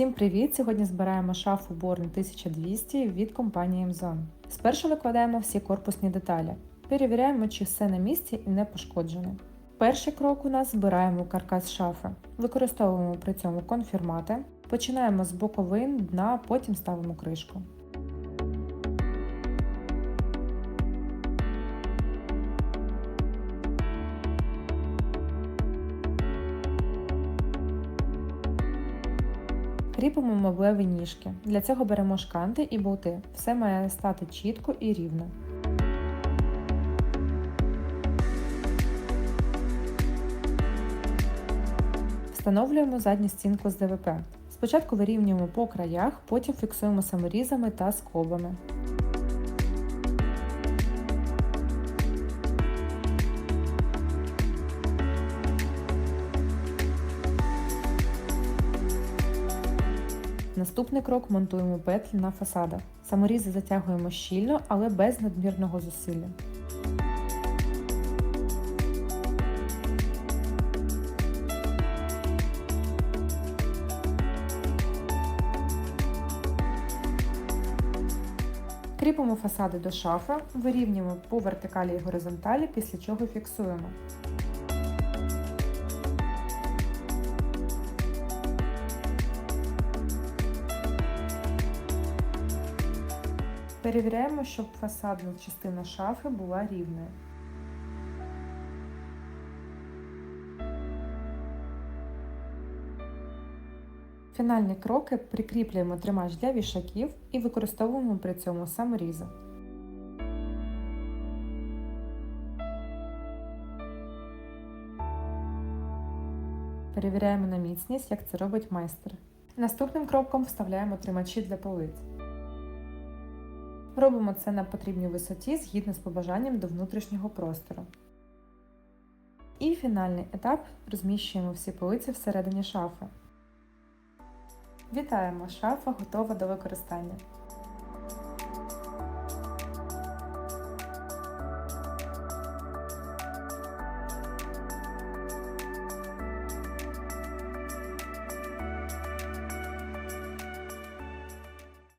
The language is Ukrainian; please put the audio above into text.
Всім привіт! Сьогодні збираємо шафу Born 1200 від компанії Amazon. Спершу викладаємо всі корпусні деталі. Перевіряємо, чи все на місці і не пошкоджене. Перший крок у нас збираємо каркас шафи. Використовуємо при цьому конфірмати. Починаємо з боковин, дна, потім ставимо кришку. Кріпимо меблеві ніжки. Для цього беремо шканти і болти. Все має стати чітко і рівно. Встановлюємо задню стінку з ДВП. Спочатку вирівнюємо по краях, потім фіксуємо саморізами та скобами. Наступний крок монтуємо петлі на фасадах. Саморізи затягуємо щільно, але без надмірного зусилля. Кріпимо фасади до шафи, вирівнюємо по вертикалі і горизонталі, після чого фіксуємо. Перевіряємо, щоб фасадна частина шафи була рівною. Фінальні кроки прикріплюємо тримач для вішаків і використовуємо при цьому саморізи. Перевіряємо на міцність, як це робить майстер. Наступним кроком вставляємо тримачі для полиць. Робимо це на потрібній висоті згідно з побажанням до внутрішнього простору. І фінальний етап розміщуємо всі полиці всередині шафи. Вітаємо! Шафа готова до використання.